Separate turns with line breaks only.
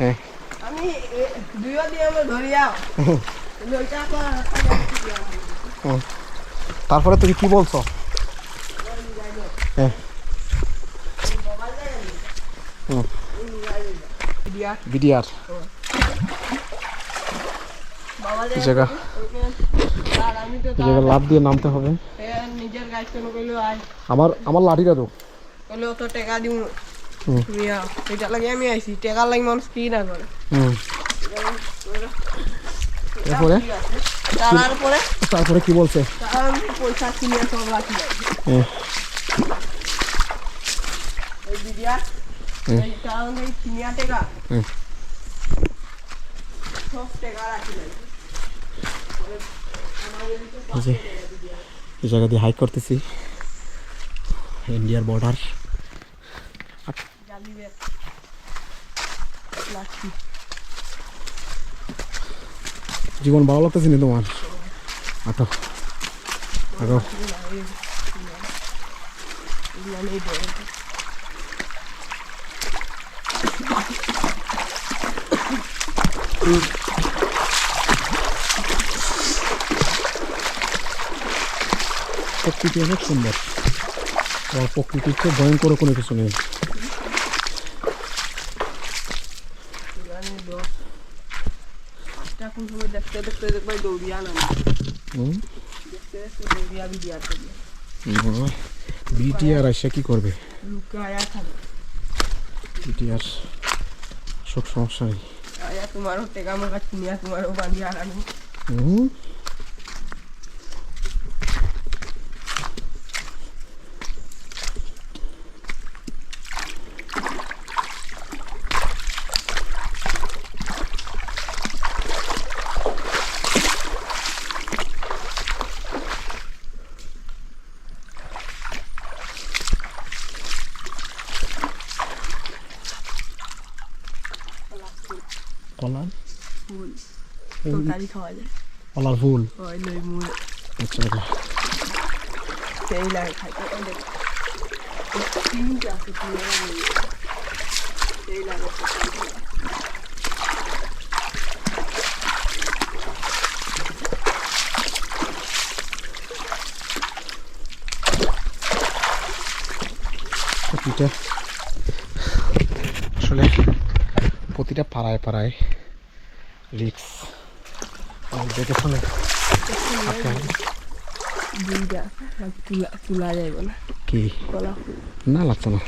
হ্যাঁ
আমি দুইও দিয়ে আমি।
তারপরে তুমি কি বলছো? বিডিআর। জায়গা। লাভ দিয়ে নামতে হবে। আমার আমার লাঠিটা তো।
তো টাকা দিও। এটা লাগে আমি আইছি লাগি মানুষ কি না করে
হুম
তারপরে
তারপরে কি বলছে
আমি পয়সা কিনে সব রাখি যাই ওই দিদিয়া
হুম।
এই তার এই কিনিয়া টাকা সব টাকা রাখি
এই জায়গা দিয়ে হাইক করতেছি ইন্ডিয়ার বর্ডার জীবন ভালো লাগতেছে না তোমার?
এই বড়
প্রকৃতি অনেক সুন্দর। প্রকৃতির চেয়ে ভয়ঙ্কর কোনো কিছু নেই।
পাঁচটা কোন সময় দেখতে দেখতে দেখবে দৌড়িয়া না দেখতে দেখতে দৌড়িয়া বিডিয়া করবে
বিটিআর আসে কি করবে
লুকায়া থাকে
বিটিআর সব সমস্যা
তোমারও টেকা কিনিয়া তোমারও বাঁধিয়া রাখব
হুম কলার
ফুল তরকারি খাওয়া যায়
কলার ফুল
ওই লই মুড়
আচ্ছা আচ্ছা
সেই লাগে খাইতে অনেক তিনটে আছে তিনটা সেই লাগে
প্রতিটা আসলে প্রতিটা পাড়ায় পাড়ায় রিক্স দেখে শুনে কি? না লাগতো না।